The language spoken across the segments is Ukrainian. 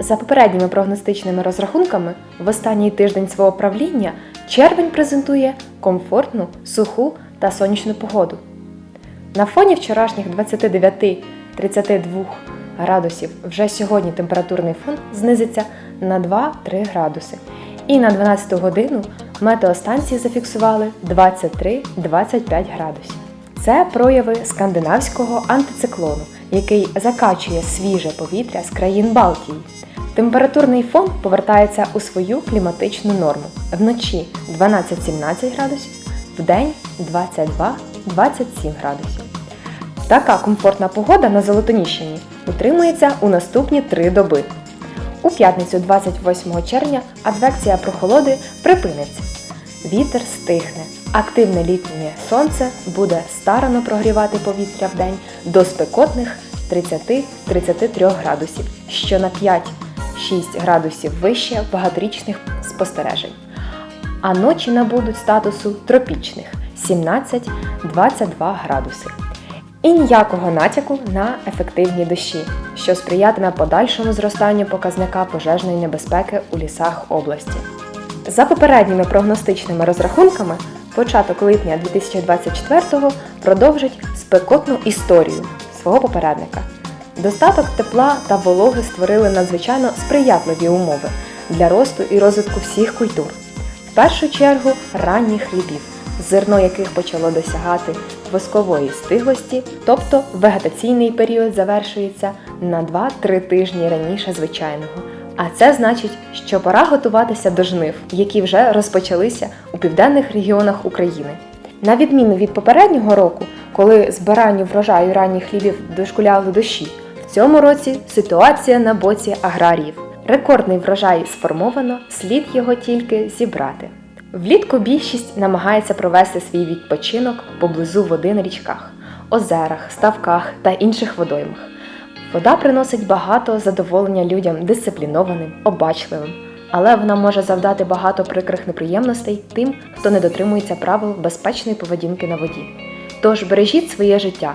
За попередніми прогностичними розрахунками, в останній тиждень свого правління червень презентує комфортну, суху та сонячну погоду. На фоні вчорашніх 29-32 градусів вже сьогодні температурний фон знизиться на 2-3 градуси. І на 12 годину метеостанції зафіксували 23-25 градусів. Це прояви скандинавського антициклону, який закачує свіже повітря з країн Балтії. Температурний фон повертається у свою кліматичну норму. Вночі 12-17 градусів, вдень 22-27 градусів. Така комфортна погода на Золотоніщині утримується у наступні три доби. У п'ятницю 28 червня адвекція прохолоди припиниться. Вітер стихне, активне літнє сонце буде старано прогрівати повітря в день до спекотних 30-33 градусів, що на 5-6 градусів вище багаторічних спостережень. А ночі набудуть статусу тропічних 17-22 градуси. І ніякого натяку на ефективні дощі, що сприятиме подальшому зростанню показника пожежної небезпеки у лісах області. За попередніми прогностичними розрахунками, початок липня 2024-го продовжить спекотну історію свого попередника. Достаток тепла та вологи створили надзвичайно сприятливі умови для росту і розвитку всіх культур. В першу чергу ранніх хлібів, зерно яких почало досягати воскової стиглості, тобто вегетаційний період завершується на 2-3 тижні раніше звичайного. А це значить, що пора готуватися до жнив, які вже розпочалися у південних регіонах України. На відміну від попереднього року, коли збиранню врожаю ранніх хлібів дошкуляли дощі, цьому році ситуація на боці аграріїв. Рекордний врожай сформовано, слід його тільки зібрати. Влітку більшість намагається провести свій відпочинок поблизу води на річках, озерах, ставках та інших водоймах. Вода приносить багато задоволення людям дисциплінованим, обачливим, але вона може завдати багато прикрих неприємностей тим, хто не дотримується правил безпечної поведінки на воді. Тож бережіть своє життя.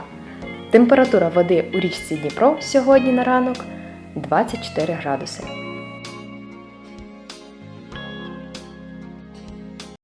Температура води у річці Дніпро сьогодні на ранок 24 градуси.